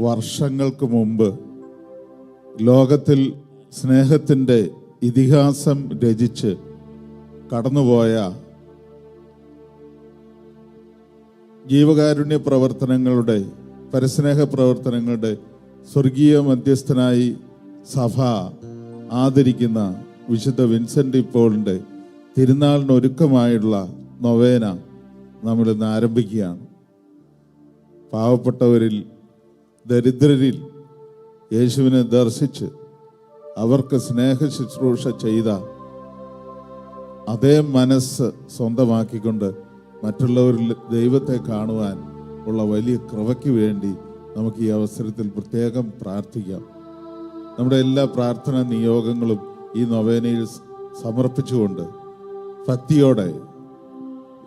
വർഷങ്ങൾക്ക് മുമ്പ് ലോകത്തിൽ സ്നേഹത്തിന്റെ ഇതിഹാസം രചിച്ച് കടന്നുപോയ ജീവകാരുണ്യ പ്രവർത്തനങ്ങളുടെ പരസ്നേഹ പ്രവർത്തനങ്ങളുടെ സ്വർഗീയ മധ്യസ്ഥനായി സഭ ആദരിക്കുന്ന വിശുദ്ധ വിൻസെന്റ് ഇപ്പോളിന്റെ തിരുനാളിനൊരുക്കമായുള്ള നൊവേന നമ്മളിന്ന് ആരംഭിക്കുകയാണ്. പാവപ്പെട്ടവരിൽ ദരിദ്രരിൽ യേശുവിനെ ദർശിച്ച് അവർക്ക് സ്നേഹ ശുശ്രൂഷ ചെയ്ത അതേ മനസ്സ് സ്വന്തമാക്കിക്കൊണ്ട് മറ്റുള്ളവരിൽ ദൈവത്തെ കാണുവാൻ ഉള്ള വലിയ കൃപയ്ക്ക് വേണ്ടി നമുക്ക് ഈ അവസരത്തിൽ പ്രത്യേകം പ്രാർത്ഥിക്കാം. നമ്മുടെ എല്ലാ പ്രാർത്ഥനാ നിയോഗങ്ങളും ഈ നൊവേനയിൽ സമർപ്പിച്ചുകൊണ്ട് ഭക്തിയോടെ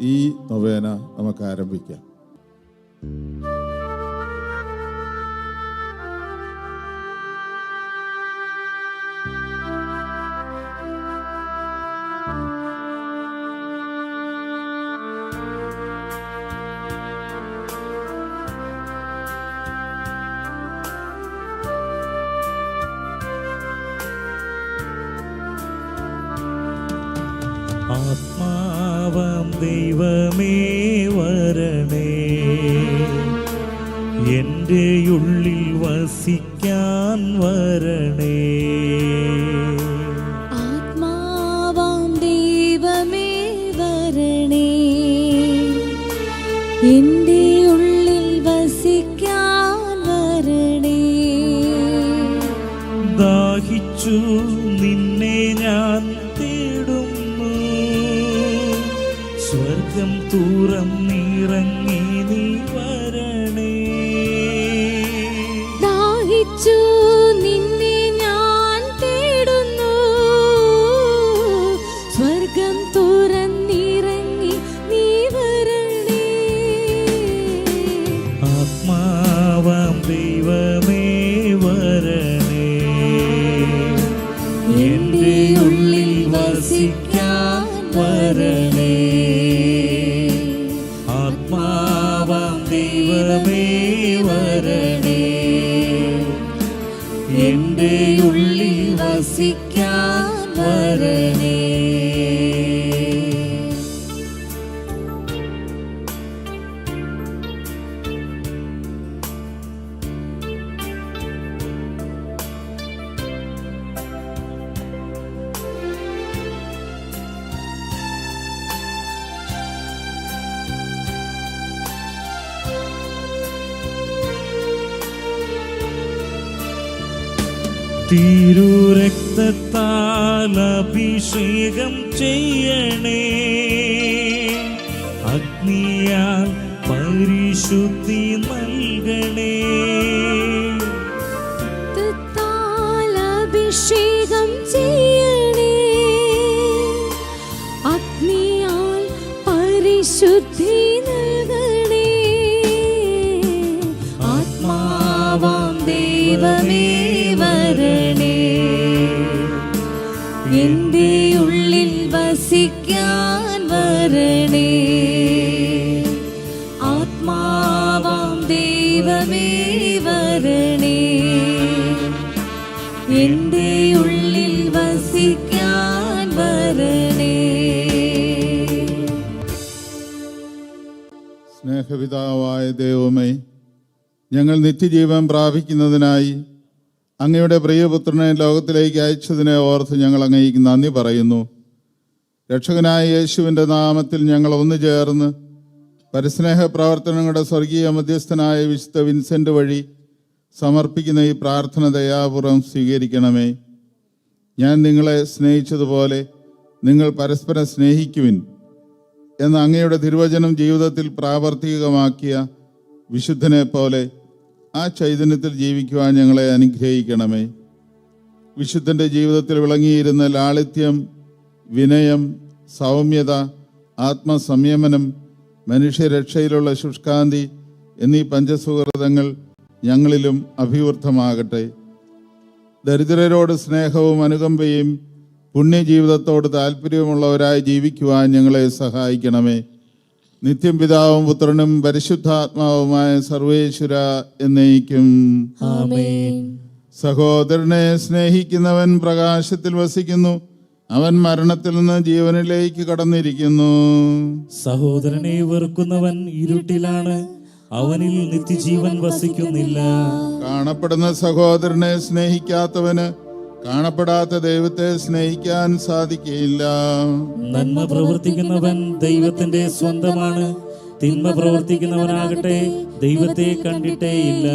ഈ നൊവേന നമുക്ക് ആരംഭിക്കാം. നിന്നെ ഞാൻ തേടുന്നു. സ്വർഗം തുറന്നിറങ്ങി നീ വരണേ. ദാഹിച്ചു തിരുരക്തത്താൽ അഭിഷേകം ചെയ്യണേ. അഗ്നിയാൽ പരിശുദ്ധി ഉള്ളിൽ വസിക്കാൻ സ്നേഹപിതാവായ ദൈവമേ ഞങ്ങൾ നിത്യജീവൻ പ്രാപിക്കുന്നതിനായി അങ്ങയുടെ പ്രിയപുത്രനെ ലോകത്തിലേക്ക് അയച്ചതിനെ ഓർത്ത് ഞങ്ങൾ അങ്ങേക്ക് നന്ദി പറയുന്നു. രക്ഷകനായ യേശുവിന്റെ നാമത്തിൽ ഞങ്ങൾ ഒന്നു ചേർന്ന് പരസ്നേഹ പ്രവർത്തനങ്ങളുടെ സ്വർഗീയ മധ്യസ്ഥനായ വിശുദ്ധ വിൻസെന്റ് വഴി സമർപ്പിക്കുന്ന ഈ പ്രാർത്ഥന ദയാപൂർവം സ്വീകരിക്കണമേ. ഞാൻ നിങ്ങളെ സ്നേഹിച്ചതുപോലെ നിങ്ങൾ പരസ്പരം സ്നേഹിക്കുവിൻ എന്ന അങ്ങയുടെ തിരുവചനം ജീവിതത്തിൽ പ്രാവർത്തികമാക്കിയ വിശുദ്ധനെ പോലെ ആ ചൈതന്യത്തിൽ ജീവിക്കുവാൻ ഞങ്ങളെ അനുഗ്രഹിക്കണമേ. വിശുദ്ധന്റെ ജീവിതത്തിൽ വിളങ്ങിയിരുന്ന ലാളിത്യം വിനയം സൗമ്യത ആത്മസംയമനം മനുഷ്യരക്ഷയിലുള്ള ശുഷ്കാന്തി എന്നീ പഞ്ചസുഹൃതങ്ങൾ ഞങ്ങളിലും അഭിവൃദ്ധമാകട്ടെ. ദരിദ്രരോട് സ്നേഹവും അനുകമ്പയും പുണ്യജീവിതത്തോട് താല്പര്യമുള്ളവരായി ജീവിക്കുവാൻ ഞങ്ങളെ സഹായിക്കണമേ. നിത്യം പിതാവും പുത്രനും പരിശുദ്ധാത്മാവുമായ സർവേശ്വര എന്നേക്കും. ആമേൻ. സഹോദരനെ സ്നേഹിക്കുന്നവൻ പ്രകാശത്തിൽ വസിക്കുന്നു. അവൻ മരണത്തിൽ നിന്ന് ജീവനിലേക്ക് കടന്നിരിക്കുന്നു. സഹോദരനെ വെറുക്കുന്നവൻ ഇരുട്ടിലാണ്. അവനിൽ നിത്യജീവൻ വസിക്കുന്നില്ല. കാണപ്പെടുന്ന സഹോദരനെ സ്നേഹിക്കാത്തവന് കാണപ്പെടാത്ത ദൈവത്തെ സ്നേഹിക്കാൻ സാധിക്കില്ല നന്മ പ്രവർത്തിക്കുന്നവൻ ദൈവത്തിന്റെ സ്വന്തമാണ്. തിന്മ പ്രവർത്തിക്കുന്നവനാകട്ടെ ദൈവത്തെ കണ്ടിട്ടേയില്ല.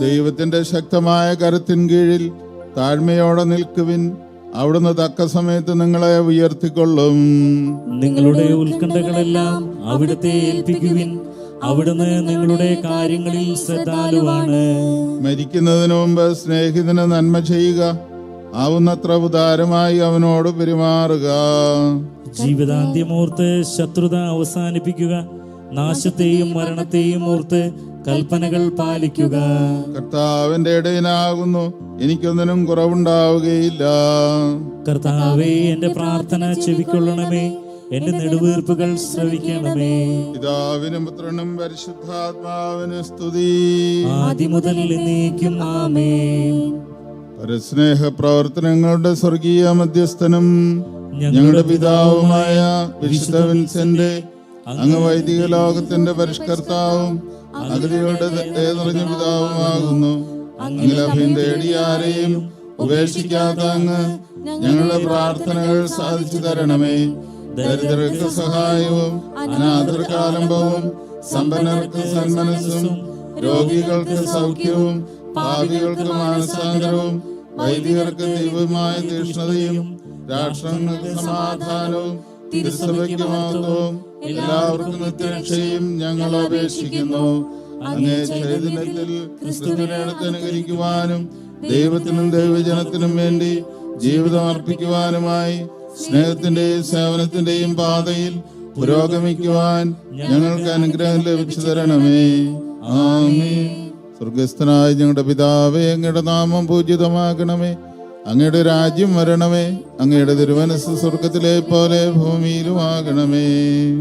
ദൈവത്തിന്റെ ശക്തമായ കരത്തിൻ കീഴിൽ താഴ്മയോടെ നിൽക്കുവിൻ. അവിടുന്ന് തക്ക സമയത്ത് നിങ്ങളെ ഉയർത്തിക്കൊള്ളും. നിങ്ങളുടെ ഉത്കണ്ഠകളെല്ലാം അവിടുത്തെ ഏൽപ്പിക്കുവിൻ. അവിടുന്ന് നിങ്ങളുടെ കാര്യങ്ങളിൽ ശ്രദ്ധാലുവാണ്. മരിക്കുന്നതിന് മുമ്പ് സ്നേഹിതന് നന്മ ചെയ്യുക. ആവുന്നത്ര ഉദാരമായി അവനോട് പെരുമാറുക. ജീവിതാന്ത്യമോർത്ത് ശത്രുത അവസാനിപ്പിക്കുക. നാശത്തെയും മരണത്തെയും ഓർത്ത് കൽപ്പനകൾ പാലിക്കുക. കർത്താവിന്റെ ഇടയിലാകുന്നു എനിക്കൊന്നിനും കുറവുണ്ടാവുകയില്ല. കർത്താവേ എന്റെ പ്രാർത്ഥന ചെവിക്കൊള്ളണമേ. എന്റെ നെടുവീർപ്പുകൾ ശ്രവിക്കണമേ. പിതാവിനും പുത്രനും പരിശുദ്ധാത്മാവിന് സ്തുതി. ആദ്യം മുതൽ നീക്കും ആമേ പരസ്നേഹ പ്രവർത്തനങ്ങളുടെ സ്വർഗീയ മധ്യസ്ഥനും ഞങ്ങളുടെ പിതാവുമായ വിശുദ്ധ അങ്ങ് വൈദിക ലോകത്തിന്റെ പരിഷ്കർത്താവും അഗതികളുടെ ദയ നിറഞ്ഞ പിതാവുമാകുന്നു അങ്ങിൽ അഭയം ഉപേക്ഷിക്കാത്ത അങ്ങ് ഞങ്ങളുടെ പ്രാർത്ഥനകൾ സാധിച്ചു തരണമേ. ദരിദ്രർക്ക് സഹായവും അനാഥർക്ക് ആലംബവും സമ്പന്നർക്ക് സന്മനസ്സും രോഗികൾക്ക് സൗഖ്യവും പാപികൾക്ക് മാനസാന്തരവും വൈദികർക്ക് ദൈവമായ തീക്ഷ്ണതയും രാഷ്ട്രങ്ങൾക്ക് സമാധാനവും തിരുസഭയ്ക്ക് മഹത്വവും എല്ലാവർക്കും നിത്യരക്ഷയും ഞങ്ങൾ അപേക്ഷിക്കുന്നു. അങ്ങേ ചൈതന്യത്തിൽ ക്രിസ്തുവിനെ അനുകരിക്കുവാനും ദൈവത്തിനും ദൈവജനത്തിനും വേണ്ടി ജീവിതം അർപ്പിക്കുവാനുമായി സ്നേഹത്തിന്റെയും സേവനത്തിന്റെയും പാതയിൽ പുരോഗമിക്കുവാൻ ഞങ്ങൾക്ക് അനുഗ്രഹം ലഭിച്ചു തരണമേ ആമേ സ്വർഗസ്ഥനായ ഞങ്ങളുടെ പിതാവേ അങ്ങയുടെ നാമം പൂജിതമാകണമേ അങ്ങയുടെ രാജ്യം വരണമേ അങ്ങയുടെ തിരുവനസ് സ്വർഗത്തിലെ പോലെ ഭൂമിയിലും ആകണമേ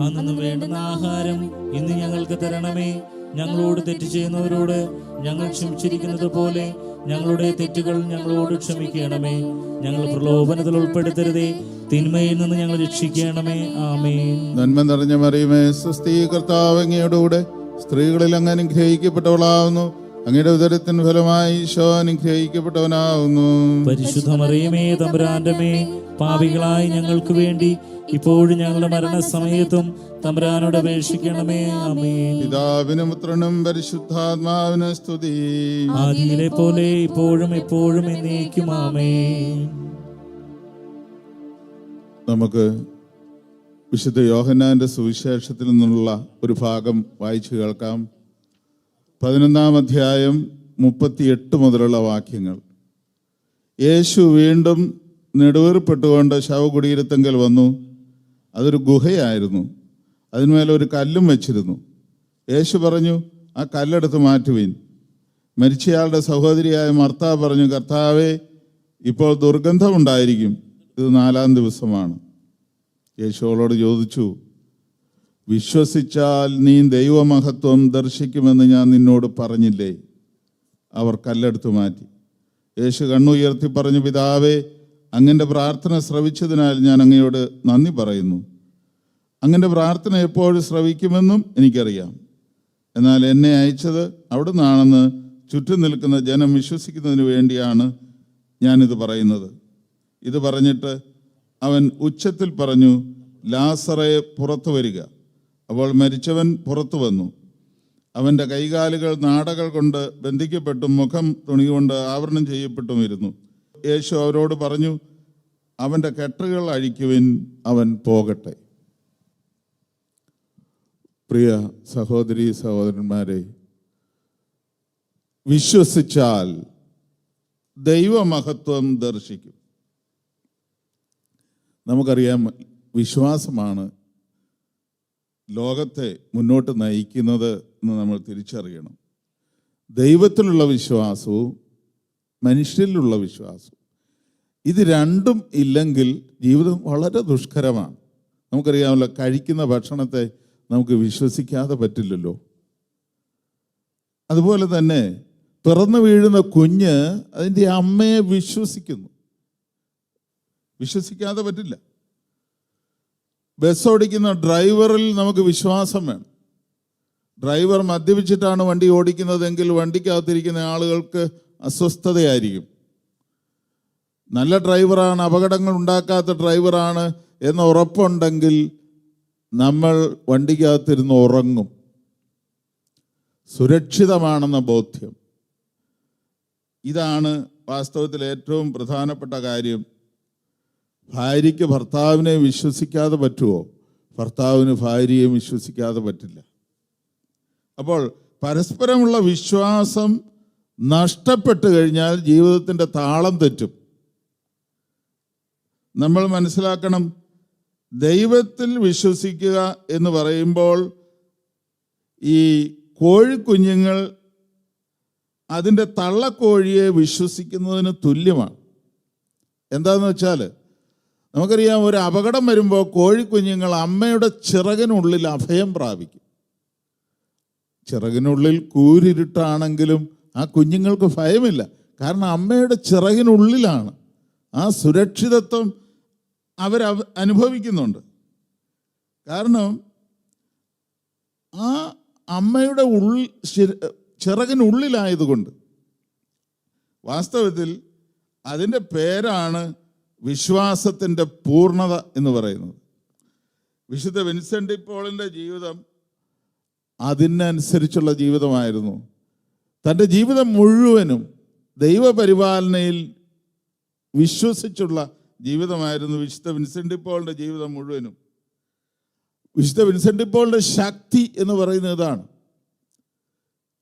അന്നു വേണ്ടുന്ന ആഹാരം ഇന്ന് ഞങ്ങൾക്ക് തരണമേ. ഞങ്ങളോട് തെറ്റ് ചെയ്യുന്നവരോട് ഞങ്ങൾ ക്ഷമിച്ചിരിക്കുന്നത് പോലെ ഞങ്ങളുടെ തെറ്റുകൾ ഞങ്ങളോട് ക്ഷമിക്കണമേ. ഞങ്ങൾ പ്രലോഭനത്തിൽ ഉൾപ്പെടുത്തരുതേ. തിന്മയിൽ നിന്ന് ഞങ്ങൾ രക്ഷിക്കണമേ. ആമേ നന്മ നിറഞ്ഞ മറിയുമേ സുസ്ഥീ കർത്താവ് അങ്ങയുടെ കൂടെ സ്ത്രീകളിൽ അങ്ങ് അനുഗ്രഹിക്കപ്പെട്ടവളാവുന്നു. അങ്ങയുടെ ഉദരത്തിന് ഫലമായി ഈശോ അനുഗ്രഹിക്കപ്പെട്ടവനാവുന്നു. പരിശുദ്ധ മറിയമേ തമ്പുരാന്റെ മേ പാപികളായി ഞങ്ങൾക്ക് വേണ്ടി ഇപ്പോഴും ഞങ്ങളുടെ മരണസമയത്തും തമ്പുരാനോട് അപേക്ഷിക്കണമേ അമേ പിതാവിനും പുത്രനും പരിശുദ്ധാത്മാവിന് സ്തുതി. ആദിയിലെ പോലെ ഇപ്പോഴും എപ്പോഴും എന്നേക്കും ആമേ നമുക്ക് വിശുദ്ധ യോഹന്നാന്റെ സുവിശേഷത്തിൽ നിന്നുള്ള ഒരു ഭാഗം വായിച്ചു കേൾക്കാം. പതിനൊന്നാം അധ്യായം മുപ്പത്തിയെട്ട് മുതലുള്ള വാക്യങ്ങൾ. യേശു വീണ്ടും നെടുവേർപ്പെട്ടുകൊണ്ട് ശവകുടീരത്തെങ്കിൽ വന്നു. അതൊരു ഗുഹയായിരുന്നു. അതിന്മേലെ ഒരു കല്ലും വെച്ചിരുന്നു. യേശു പറഞ്ഞു ആ കല്ലെടുത്ത് മാറ്റുവീൻ. മരിച്ചയാളുടെ സഹോദരിയായ മർത്താവ് പറഞ്ഞു കർത്താവേ ഇപ്പോൾ ദുർഗന്ധമുണ്ടായിരിക്കും ഇത് നാലാം ദിവസമാണ്. യേശു അവളോട് ചോദിച്ചു വിശ്വസിച്ചാൽ നീ ദൈവമഹത്വം ദർശിക്കുമെന്ന് ഞാൻ നിന്നോട് പറഞ്ഞില്ലേ? അവർ കല്ലെടുത്തു മാറ്റി. യേശു കണ്ണുയർത്തി പറഞ്ഞു പിതാവേ അങ്ങന്റെ പ്രാർത്ഥന ശ്രവിച്ചതിനാൽ ഞാൻ അങ്ങയോട് നന്ദി പറയുന്നു. അങ്ങന്റെ പ്രാർത്ഥന എപ്പോഴും ശ്രവിക്കുമെന്നും എനിക്കറിയാം. എന്നാൽ എന്നെ അയച്ചത് അവിടെ നിന്നാണെന്ന് ചുറ്റും നിൽക്കുന്ന ജനം വിശ്വസിക്കുന്നതിന് വേണ്ടിയാണ് ഞാനിത് പറയുന്നത്. ഇത് പറഞ്ഞിട്ട് അവൻ ഉച്ചത്തിൽ പറഞ്ഞു ലാസറയെ പുറത്തു വരിക. അപ്പോൾ മരിച്ചവൻ പുറത്തു വന്നു. അവന്റെ കൈകാലുകൾ നാടകൾ കൊണ്ട് ബന്ധിക്കപ്പെട്ടും മുഖം തുണികൊണ്ട് ആവരണം ചെയ്യപ്പെട്ടും ഇരുന്നു യേശു അവരോട് പറഞ്ഞു അവന്റെ കെട്ടുകൾ അഴിക്കുവിൻ അവൻ പോകട്ടെ. പ്രിയ സഹോദരി സഹോദരന്മാരെ വിശ്വസിച്ചാൽ ദൈവമഹത്വം ദർശിക്കും. നമുക്കറിയാം വിശ്വാസമാണ് ലോകത്തെ മുന്നോട്ട് നയിക്കുന്നത് എന്ന് നമ്മൾ തിരിച്ചറിയണം. ദൈവത്തിലുള്ള വിശ്വാസവും മനുഷ്യരിലുള്ള വിശ്വാസവും. ഇത് രണ്ടും ഇല്ലെങ്കിൽ ജീവിതം വളരെ ദുഷ്കരമാണ്. നമുക്കറിയാമല്ലോ കഴിക്കുന്ന ഭക്ഷണത്തെ നമുക്ക് വിശ്വസിക്കാതെ പറ്റില്ലല്ലോ. അതുപോലെ തന്നെ പിറന്നു വീഴുന്ന കുഞ്ഞ് അതിന്റെ അമ്മയെ വിശ്വസിക്കുന്നു. വിശ്വസിക്കാതെ പറ്റില്ല. ബസ് ഓടിക്കുന്ന ഡ്രൈവറിൽ നമുക്ക് വിശ്വാസം വേണം. ഡ്രൈവർ മദ്യപിച്ചിട്ടാണ് വണ്ടി ഓടിക്കുന്നതെങ്കിൽ വണ്ടിക്കകത്തിരിക്കുന്ന ആളുകൾക്ക് അസ്വസ്ഥതയായിരിക്കും. നല്ല ഡ്രൈവറാണ് അപകടങ്ങൾ ഉണ്ടാക്കാത്ത ഡ്രൈവറാണ് എന്ന ഉറപ്പുണ്ടെങ്കിൽ നമ്മൾ വണ്ടിക്കകത്തിരുന്ന് ഉറങ്ങും. സുരക്ഷിതമാണെന്ന ബോധ്യം. ഇതാണ് വാസ്തവത്തിൽ ഏറ്റവും പ്രധാനപ്പെട്ട കാര്യം. ഭാര്യയ്ക്ക് ഭർത്താവിനെ വിശ്വസിക്കാതെ പറ്റുമോ ഭർത്താവിന് ഭാര്യയെ വിശ്വസിക്കാതെ പറ്റില്ല. അപ്പോൾ പരസ്പരമുള്ള വിശ്വാസം നഷ്ടപ്പെട്ടു കഴിഞ്ഞാൽ ജീവിതത്തിന്റെ താളം തെറ്റും. നമ്മൾ മനസ്സിലാക്കണം ദൈവത്തിൽ വിശ്വസിക്കുക എന്ന് പറയുമ്പോൾ ഈ കോഴിക്കുഞ്ഞുങ്ങൾ അതിന്റെ തള്ളക്കോഴിയെ വിശ്വസിക്കുന്നതിന് തുല്യമാണ്. എന്താണെന്ന് വെച്ചാൽ നമുക്കറിയാം ഒരു അപകടം വരുമ്പോൾ കോഴിക്കുഞ്ഞുങ്ങൾ അമ്മയുടെ ചിറകിനുള്ളിൽ അഭയം പ്രാപിക്കും. ചിറകിനുള്ളിൽ കൂരിരുട്ടാണെങ്കിലും ആ കുഞ്ഞുങ്ങൾക്ക് ഭയമില്ല. കാരണം അമ്മയുടെ ചിറകിനുള്ളിലാണ്. ആ സുരക്ഷിതത്വം അവർ അനുഭവിക്കുന്നുണ്ട്. കാരണം ആ അമ്മയുടെ ഉള്ളിൽ ചിറകിനുള്ളിലായതുകൊണ്ട് വാസ്തവത്തിൽ അതിന്റെ പേരാണ് വിശ്വാസത്തിന്റെ പൂർണത എന്ന് പറയുന്നത്. വിശുദ്ധ വിൻസെന്റ് പോളിന്റെ ജീവിതം അതിനനുസരിച്ചുള്ള ജീവിതമായിരുന്നു. തന്റെ ജീവിതം മുഴുവനും ദൈവപരിപാലനയിൽ വിശ്വസിച്ചുള്ള ജീവിതമായിരുന്നു വിശുദ്ധ വിൻസെന്റ് പോളിന്റെ ജീവിതം മുഴുവനും. വിശുദ്ധ വിൻസെന്റ് പോളിന്റെ ശക്തി എന്ന് പറയുന്നത് ഇതാണ്.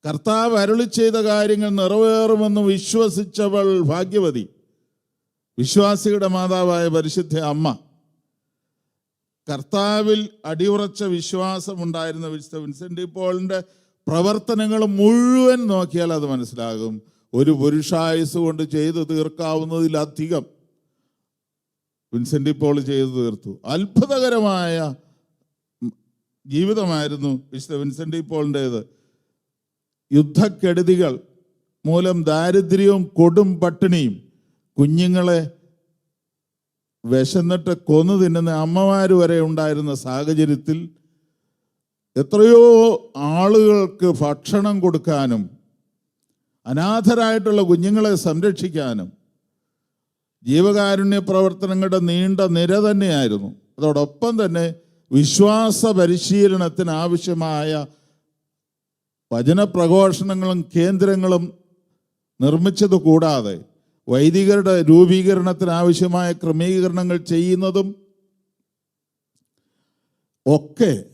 കർത്താവ് അരുളി ചെയ്ത കാര്യങ്ങൾ നിറവേറുമെന്ന് വിശ്വസിച്ചവൾ ഭാഗ്യവതി. വിശ്വാസിയുടെ മാതാവായ പരിശുദ്ധ അമ്മ കർത്താവിൽ അടിയുറച്ച വിശ്വാസമുണ്ടായിരുന്ന വിശുദ്ധ വിൻസെന്റ് പോളിന്റെ പ്രവർത്തനങ്ങൾ മുഴുവൻ നോക്കിയാൽ അത് മനസ്സിലാകും. ഒരു പുരുഷായുസ് കൊണ്ട് ചെയ്തു തീർക്കാവുന്നതിലധികം വിൻസെന്റ് പോൾ ചെയ്തു തീർത്തു. അത്ഭുതകരമായ ജീവിതമായിരുന്നു വിശുദ്ധ വിൻസെന്റ് പോളിന്റേത് യുദ്ധക്കെടുതികൾ മൂലം ദാരിദ്ര്യവും കൊടും പട്ടിണിയും കുഞ്ഞുങ്ങളെ വിശന്നിട്ട് കൊന്നു തിന്നുന്ന അമ്മമാർ വരെ ഉണ്ടായിരുന്ന സാഹചര്യത്തിൽ എത്രയോ ആളുകൾക്ക് ഭക്ഷണം കൊടുക്കാനും അനാഥരായിട്ടുള്ള കുഞ്ഞുങ്ങളെ സംരക്ഷിക്കാനും ജീവകാരുണ്യ പ്രവർത്തനങ്ങളുടെ നീണ്ട നിര തന്നെയായിരുന്നു. അതോടൊപ്പം തന്നെ വിശ്വാസ പരിശീലനത്തിന് ആവശ്യമായ വചനപ്രഘോഷണങ്ങളും കേന്ദ്രങ്ങളും നിർമ്മിച്ചത് കൂടാതെ വൈദികരുടെ രൂപീകരണത്തിന് ആവശ്യമായ ക്രമീകരണങ്ങൾ ചെയ്യുന്നതും ഒക്കെ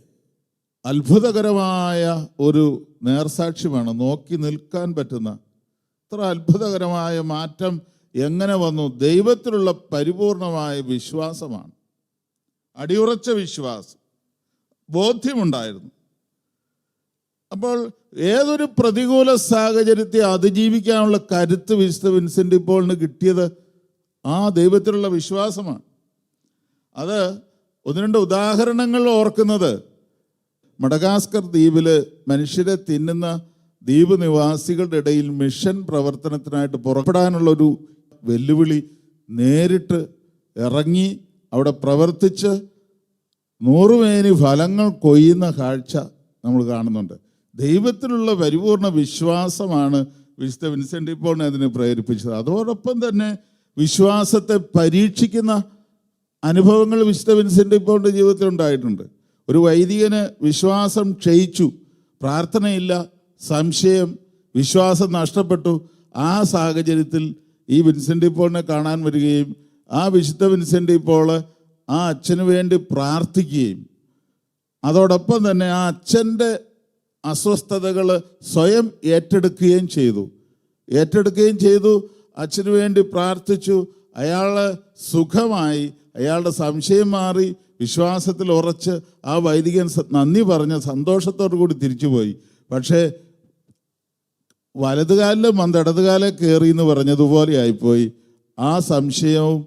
അത്ഭുതകരമായ ഒരു നേർസാക്ഷ്യമാണ് നോക്കി നിൽക്കാൻ പറ്റുന്ന ഇത്ര അത്ഭുതകരമായ മാറ്റം എങ്ങനെ വന്നു? ദൈവത്തിലുള്ള പരിപൂർണമായ വിശ്വാസമാണ്. അടിയുറച്ച വിശ്വാസം. ബോധ്യമുണ്ടായിരുന്നു. അപ്പോൾ ഏതൊരു പ്രതികൂല സാഹചര്യത്തെ അതിജീവിക്കാനുള്ള കരുത്ത് വിശുദ്ധ വിൻസെന്റ് ഇപ്പോളിന് കിട്ടിയത് ആ ദൈവത്തിലുള്ള വിശ്വാസമാണ്. അത് ഒന്ന് രണ്ട് ഉദാഹരണങ്ങൾ ഓർക്കുന്നത്. മഡഗാസ്കർ ദ്വീപിൽ മനുഷ്യരെ തിന്നുന്ന ദ്വീപ് നിവാസികളുടെ ഇടയിൽ മിഷൻ പ്രവർത്തനത്തിനായിട്ട് പുറപ്പെടാനുള്ള ഒരു വെല്ലുവിളി നേരിട്ട് ഇറങ്ങി അവിടെ പ്രവർത്തിച്ച് നൂറുമേനി ഫലങ്ങൾ കൊയ്യുന്ന കാഴ്ച നമ്മൾ കാണുന്നുണ്ട്. ദൈവത്തിലുള്ള പരിപൂർണ വിശ്വാസമാണ് വിശുദ്ധ വിൻസെന്റ് ഇപ്പോൾ അതിനെ പ്രേരിപ്പിച്ചത്. അതോടൊപ്പം തന്നെ വിശ്വാസത്തെ പരീക്ഷിക്കുന്ന അനുഭവങ്ങൾ വിശുദ്ധ വിൻസെന്റ് ഇപ്പോളിന്റെ ജീവിതത്തിൽ ഉണ്ടായിട്ടുണ്ട്. ഒരു വൈദികന് വിശ്വാസം ക്ഷയിച്ചു പ്രാർത്ഥനയില്ല സംശയം വിശ്വാസം നഷ്ടപ്പെട്ടു. ആ സാഹചര്യത്തിൽ ഈ വിൻസെന്റ് ഇപ്പോളിനെ കാണാൻ വരികയും ആ വിശുദ്ധ വിൻസെന്റ് ഇപ്പോൾ ആ അച്ഛന് വേണ്ടി പ്രാർത്ഥിക്കുകയും അതോടൊപ്പം തന്നെ ആ അച്ഛന്റെ അസ്വസ്ഥതകൾ സ്വയം ഏറ്റെടുക്കുകയും ചെയ്തു. ഏറ്റെടുക്കുകയും ചെയ്തു. അച്ഛന് വേണ്ടി പ്രാർത്ഥിച്ചു. അയാൾ സുഖമായി അയാളുടെ സംശയം മാറി വിശ്വാസത്തിൽ ഉറച്ച് ആ വൈദികൻ നന്ദി പറഞ്ഞ് സന്തോഷത്തോടു കൂടി തിരിച്ചുപോയി. പക്ഷേ വലതുകാലിൽ മന്ത് ഇടതുകാലെ കയറി എന്ന് പറഞ്ഞതുപോലെ ആയിപ്പോയി. ആ സംശയവും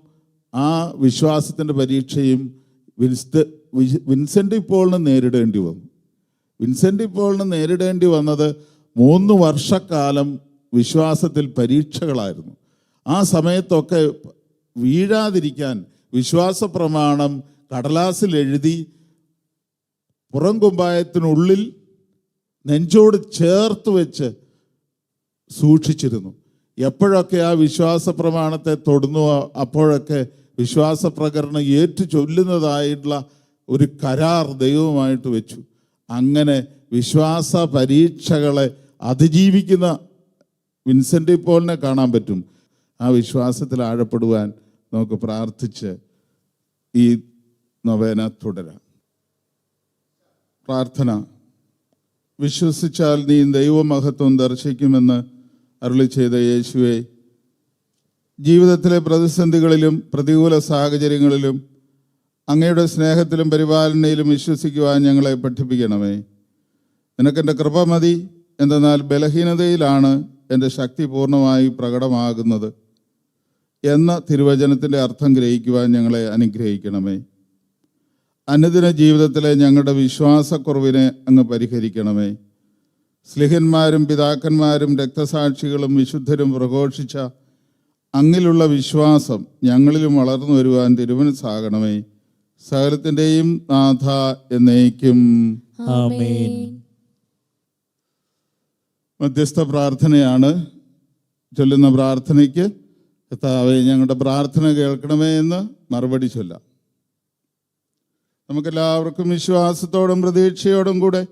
ആ വിശ്വാസത്തിന്റെ പരീക്ഷയും വിൻസ്റ്റ് വിൻസെന്റ് ഇപ്പോളിന് നേരിടേണ്ടി വന്നു. വിൻസെന്റ് പോളിന് നേരിടേണ്ടി വന്നത് മൂന്ന് വർഷക്കാലം വിശ്വാസത്തിൽ പരീക്ഷകളായിരുന്നു. ആ സമയത്തൊക്കെ വീഴാതിരിക്കാൻ വിശ്വാസ പ്രമാണം കടലാസിൽ എഴുതി പുറം കുമ്പായത്തിനുള്ളിൽ നെഞ്ചോട് ചേർത്ത് വെച്ച് സൂക്ഷിച്ചിരുന്നു. എപ്പോഴൊക്കെ ആ വിശ്വാസ പ്രമാണത്തെ തൊടുന്നു അപ്പോഴൊക്കെ വിശ്വാസ പ്രകരണം ഏറ്റു ചൊല്ലുന്നതായിട്ടുള്ള ഒരു കരാർ ദൈവമായിട്ട് വെച്ചു. അങ്ങനെ വിശ്വാസ പരീക്ഷകളെ അതിജീവിക്കുന്ന വിൻസെന്റ് പോളിനെ കാണാൻ പറ്റും. ആ വിശ്വാസത്തിൽ ആഴപ്പെടുവാൻ നമുക്ക് പ്രാർത്ഥിച്ച് ഈ നൊവേന തുടരാം. പ്രാർത്ഥന. വിശ്വസിച്ചാൽ നീ ദൈവമഹത്വം ദർശിക്കുമെന്ന് അരുളി ചെയ്ത യേശുവെ ജീവിതത്തിലെ പ്രതിസന്ധികളിലും പ്രതികൂല സാഹചര്യങ്ങളിലും അങ്ങയുടെ സ്നേഹത്തിലും പരിപാലനയിലും വിശ്വസിക്കുവാൻ ഞങ്ങളെ പഠിപ്പിക്കണമേ. നിനക്കെന്റെ കൃപ മതി. എന്തെന്നാൽ ബലഹീനതയിലാണ് എന്റെ ശക്തി പൂർണമായി പ്രകടമാകുന്നത് എന്ന തിരുവചനത്തിന്റെ അർത്ഥം ഗ്രഹിക്കുവാൻ ഞങ്ങളെ അനുഗ്രഹിക്കണമേ. അനുദിന ജീവിതത്തിലെ ഞങ്ങളുടെ വിശ്വാസക്കുറവിനെ അങ്ങ് പരിഹരിക്കണമേ. സ്ലിഹന്മാരും പിതാക്കന്മാരും രക്തസാക്ഷികളും വിശുദ്ധരും പ്രഘോഷിച്ച അങ്ങിലുള്ള വിശ്വാസം ഞങ്ങളിലും വളർന്നു വരുവാൻ തിരുമനസ്സാകണമേ. സകലത്തിന്റെയും നാഥ എന്നേക്കും. മധ്യസ്ഥ പ്രാർത്ഥനയാണ്. ചൊല്ലുന്ന പ്രാർത്ഥനയ്ക്ക് കർത്താവെ ഞങ്ങളുടെ പ്രാർത്ഥന കേൾക്കണമേ എന്ന് മറുപടി ചൊല്ലാം. നമുക്കെല്ലാവർക്കും വിശ്വാസത്തോടും പ്രതീക്ഷയോടും കൂടെ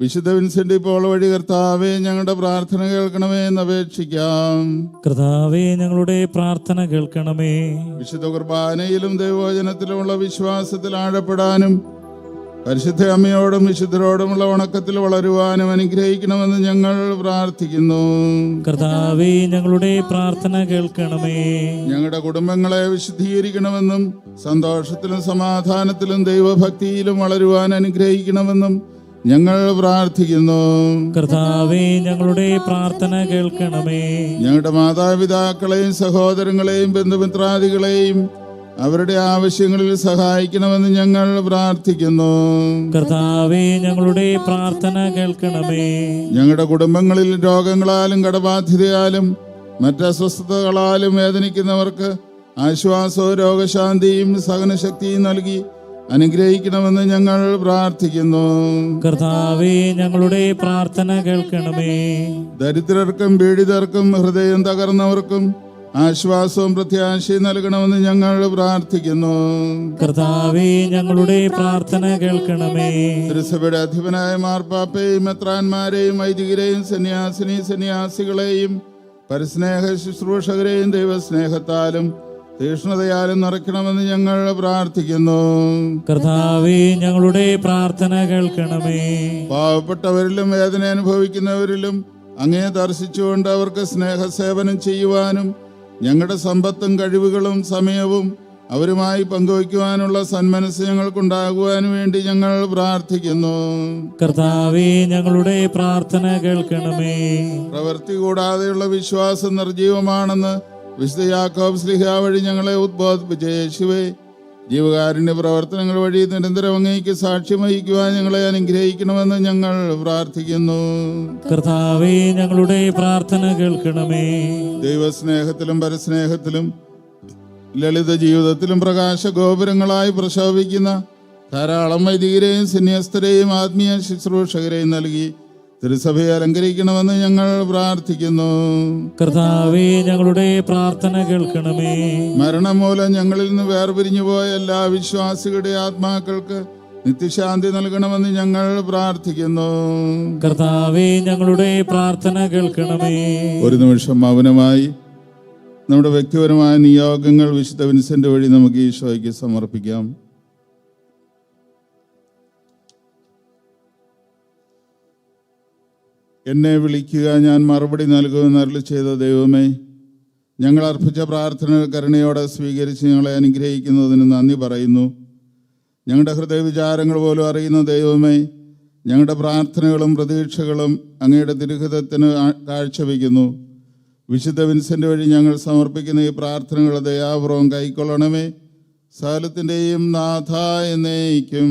വിശുദ്ധ വിൻസെന്റ് ഇപ്പോൾ വഴി കർത്താവെ ഞങ്ങളുടെ പ്രാർത്ഥന കേൾക്കണമേ എന്ന് അപേക്ഷിക്കാം. കർത്താവെ ഞങ്ങളുടെ പ്രാർത്ഥന കേൾക്കണമേ. വിശുദ്ധ കുർബാനയിലും ദൈവവചനത്തിലുമുള്ള വിശ്വാസത്തിൽ ആഴപ്പെടാനും പരിശുദ്ധ അമ്മയോടും വിശുദ്ധരോടുമുള്ള വണക്കത്തിൽ വളരുവാനും അനുഗ്രഹിക്കണമെന്ന് ഞങ്ങൾ പ്രാർത്ഥിക്കുന്നു. കർത്താവെ ഞങ്ങളുടെ പ്രാർത്ഥന കേൾക്കണമേ. ഞങ്ങളുടെ കുടുംബങ്ങളെ വിശുദ്ധീകരിക്കണമെന്നും സന്തോഷത്തിലും സമാധാനത്തിലും ദൈവഭക്തിയിലും വളരുവാൻ അനുഗ്രഹിക്കണമെന്നും ഞങ്ങൾ പ്രാർത്ഥിക്കുന്നു. കർത്താവേ ഞങ്ങളുടെ പ്രാർത്ഥന കേൾക്കണമേ. ഞങ്ങളുടെ മാതാപിതാക്കളെയും സഹോദരങ്ങളെയും ബന്ധുമിത്രാദികളെയും അവരുടെ ആവശ്യങ്ങളിൽ സഹായിക്കണമെന്ന് ഞങ്ങൾ പ്രാർത്ഥിക്കുന്നു. കർത്താവേ ഞങ്ങളുടെ പ്രാർത്ഥന കേൾക്കണമേ. ഞങ്ങളുടെ കുടുംബങ്ങളിൽ രോഗങ്ങളാലും കടബാധ്യതയാലും മറ്റസ്വസ്ഥതകളാലും വേദനിക്കുന്നവർക്ക് ആശ്വാസവും രോഗശാന്തിയും സഹനശക്തിയും നൽകി അനുഗ്രഹിക്കണമെന്ന് ഞങ്ങൾ പ്രാർത്ഥിക്കുന്നു. കർത്താവേ ഞങ്ങളുടെ പ്രാർത്ഥന കേൾക്കണമേ. ദരിദ്രർക്കും പീഡിതർക്കും ഹൃദയം തകർന്നവർക്കും ആശ്വാസവും പ്രത്യാശയും നൽകണമെന്ന് ഞങ്ങൾ പ്രാർത്ഥിക്കുന്നു. കർത്താവേ ഞങ്ങളുടെ പ്രാർത്ഥന കേൾക്കണമേ. തിരുസഭയുടെ അധിപനായ മാർപ്പാപ്പയും മെത്രാന്മാരെയും വൈദികരെയും സന്യാസിനി സന്യാസികളെയും പരസ്നേഹ ശുശ്രൂഷകരെയും ദൈവസ്നേഹത്താലും തീഷ്ണതയാലും നിറയ്ക്കണമെന്ന് ഞങ്ങൾ പ്രാർത്ഥിക്കുന്നു. കർത്താവെ ഞങ്ങളുടെ പ്രാർത്ഥന കേൾക്കണമേ. പാവപ്പെട്ടവരിലും വേദന അനുഭവിക്കുന്നവരിലും അങ്ങേ ദർശിച്ചുകൊണ്ട് അവർക്ക് സ്നേഹസേവനം ചെയ്യുവാനും ഞങ്ങളുടെ സമ്പത്തും കഴിവുകളും സമയവും അവരുമായി പങ്കുവയ്ക്കുവാനുള്ള സന്മനസ് ഞങ്ങൾക്കുണ്ടാകുവാനും വേണ്ടി ഞങ്ങൾ പ്രാർത്ഥിക്കുന്നു. കർത്താവെ ഞങ്ങളുടെ പ്രാർത്ഥന കേൾക്കണമേ. പ്രവൃത്തി കൂടാതെയുള്ള വിശ്വാസം നിർജീവമാണെന്ന് വിശുദ്ധ യാക്കോബ് സ്ലിഹ വഴി ഞങ്ങളെ ഉദ്ബോധിപ്പിച്ച യേശുവേ ജീവകാരുണ്യ പ്രവർത്തനങ്ങൾ വഴി നിരന്തരം അങ്ങേക്ക് സാക്ഷ്യം വഹിക്കുവാൻ ഞങ്ങളെ അനുഗ്രഹിക്കണമെന്ന് ഞങ്ങൾ പ്രാർത്ഥിക്കുന്നു. കർത്താവേ ഞങ്ങളുടെ പ്രാർത്ഥന കേൾക്കണമേ. ദൈവസ്നേഹത്തിലും പരസ്നേഹത്തിലും ലളിത ജീവിതത്തിലും പ്രകാശ ഗോപുരങ്ങളായി പ്രശോഭിക്കുന്ന ധാരാളം വൈദികരെയും സന്യസ്തരെയും ആത്മീയ ശുശ്രൂഷകരെയും നൽകി തിരുസഭയെ അലങ്കരിക്കണമെന്ന് ഞങ്ങൾ പ്രാർത്ഥിക്കുന്നു. കർത്താവേ ഞങ്ങളുടെ പ്രാർത്ഥന കേൾക്കണമേ. മരണം മൂലം ഞങ്ങളിൽ നിന്ന് വേർപിരിഞ്ഞു പോയ എല്ലാ വിശ്വാസികളുടെ ആത്മാക്കൾക്ക് നിത്യശാന്തി നൽകണമെന്ന് ഞങ്ങൾ പ്രാർത്ഥിക്കുന്നു. കർത്താവേ ഞങ്ങളുടെ പ്രാർത്ഥന കേൾക്കണമേ. ഒരു നിമിഷം മൗനമായി നമ്മുടെ വ്യക്തിപരമായ നിയോഗങ്ങൾ വിശുദ്ധ വിൻസെന്റ് വഴി നമുക്ക് ഈശോയ്ക്ക് സമർപ്പിക്കാം. എന്നെ വിളിക്കുക ഞാൻ മറുപടി നൽകുമെന്ന് അരുളി ചെയ്ത ദൈവമേ ഞങ്ങൾ അർപ്പിച്ച പ്രാർത്ഥന കരുണയോടെ സ്വീകരിച്ച് ഞങ്ങളെ അനുഗ്രഹിക്കുന്നതിന് നന്ദി പറയുന്നു. ഞങ്ങളുടെ ഹൃദയ വിചാരങ്ങൾ പോലും അറിയുന്ന ദൈവമേ ഞങ്ങളുടെ പ്രാർത്ഥനകളും പ്രതീക്ഷകളും അങ്ങയുടെ തിരുഹിതത്തിന് കാഴ്ചവെക്കുന്നു. വിശുദ്ധ വിൻസെന്റ് വഴി ഞങ്ങൾ സമർപ്പിക്കുന്ന ഈ പ്രാർത്ഥനകൾ ദയാപൂർവം കൈക്കൊള്ളണമേ. സകലത്തിന്റെയും നാഥ എന്നേക്കും.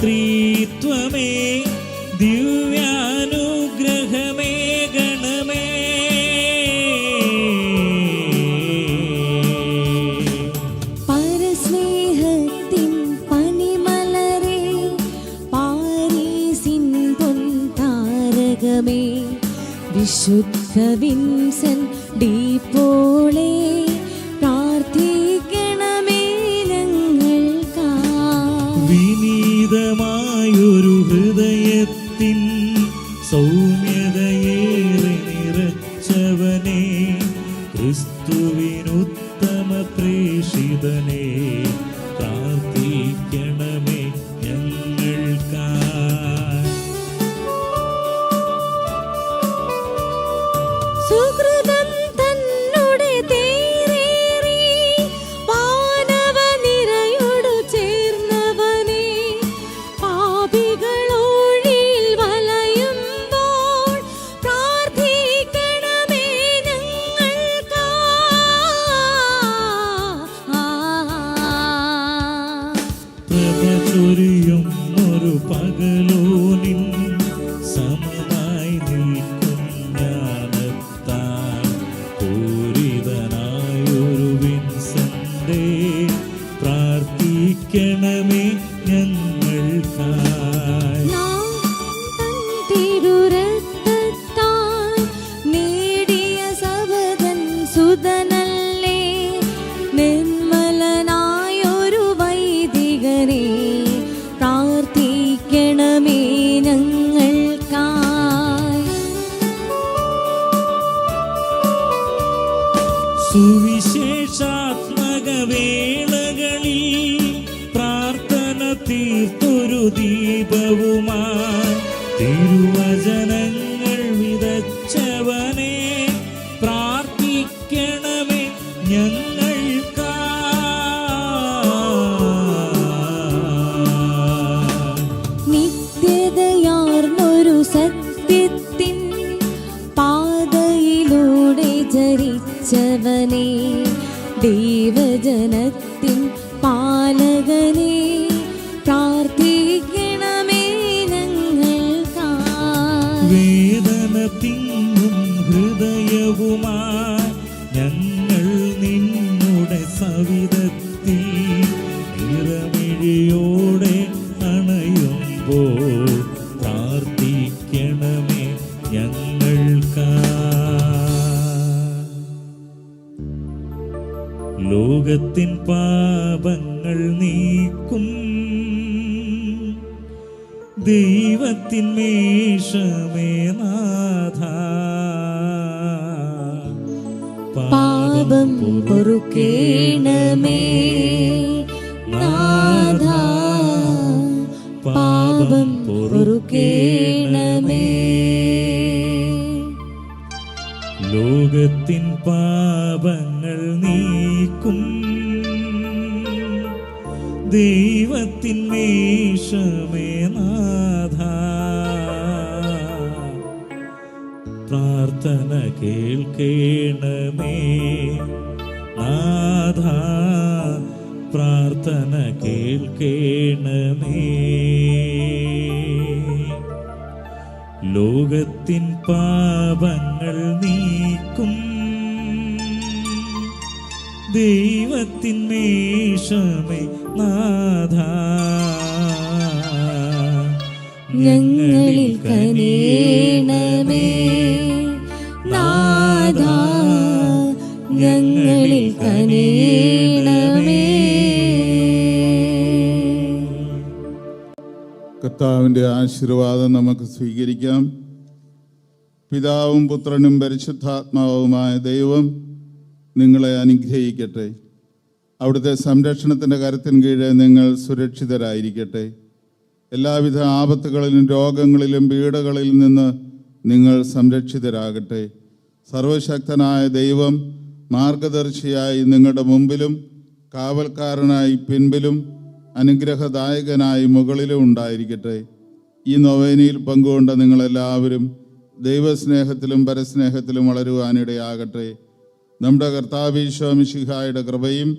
ത്രീത്വമേ ദിവ്യാനുഗ്രഹമേ ഗണമേ. പരസ്നേഹത്തിൻ പനിമലരെ പാരീസിൻ പൊൻതാരകമേ വിശുദ്ധ വിൻസൻ ഡീപ്പോ സുവിശേഷാത്മകവേ. നാഥ പ്രാർത്ഥന കേൾക്കേണമേ ലോകത്തിൻ പാപങ്ങൾ നീക്കും. ദൈവത്തിൻ മേഷമേ നാഥ. ഞങ്ങളിൽ കനേണമേ ഞങ്ങളിൽ കനിയണമേ കർത്താവിന്റെ ആശീർവാദം നമുക്ക് സ്വീകരിക്കാം. പിതാവും പുത്രനും പരിശുദ്ധാത്മാവുമായ ദൈവം നിങ്ങളെ അനുഗ്രഹിക്കട്ടെ. അവിടുത്തെ സംരക്ഷണത്തിന്റെ കരത്തിന് കീഴേ നിങ്ങൾ സുരക്ഷിതരായിരിക്കട്ടെ. എല്ലാവിധ ആപത്തുകളിലും രോഗങ്ങളിലും വീടുകളിൽ നിന്ന് നിങ്ങൾ സംരക്ഷിതരാകട്ടെ. സർവശക്തനായ ദൈവം മാർഗദർശിയായി നിങ്ങളുടെ മുമ്പിലും കാവൽക്കാരനായി പിൻപിലും അനുഗ്രഹദായകനായി മുകളിലും ഉണ്ടായിരിക്കട്ടെ. ഈ നൊവേനയിൽ പങ്കുകൊണ്ട നിങ്ങളെല്ലാവരും ദൈവസ്നേഹത്തിലും പരസ്നേഹത്തിലും വളരുവാനിടയാകട്ടെ നമ്മുടെ കർത്താവീശ്വമിഷിഹായുടെ കൃപയും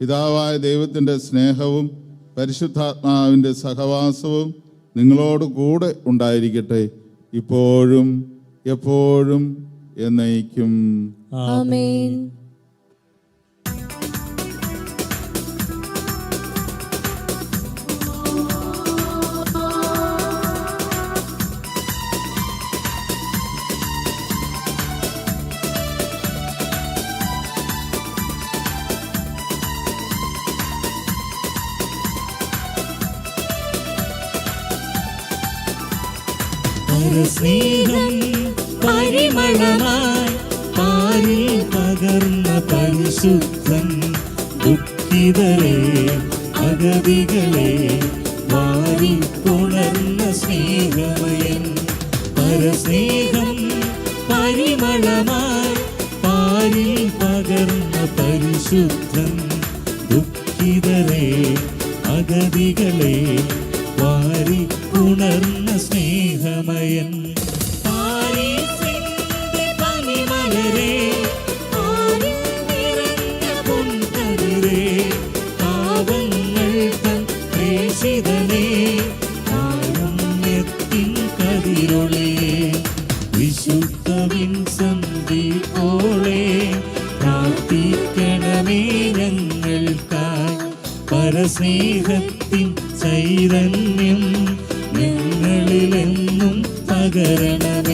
പിതാവായ ദൈവത്തിന്റെ സ്നേഹവും പരിശുദ്ധാത്മാവിന്റെ സഹവാസവും നിങ്ങളോട് കൂടെ ഉണ്ടായിരിക്കട്ടെ. ഇപ്പോഴും എപ്പോഴും എന്നേക്കും ആമേൻ പരസ്നേഹം പരിമളമായി പാരിൽ പകർന്ന പരിശുദ്ധൻ ദുഃഖിതരെ അഗതികളെ വാരി പുണർന്ന സ്നേഹമയൻ പരസ്നേഹം പരിമളമായി പാരിൽ പകർന്ന പരിശുദ്ധൻ ദുഃഖിതരെ അഗതികളെ വാരി ഉണർന്ന സ്നേഹമയൻ പരസ്നേഹത്തിൻ ചൈതന്യം ഞങ്ങളിലെന്നും പകരണമേ.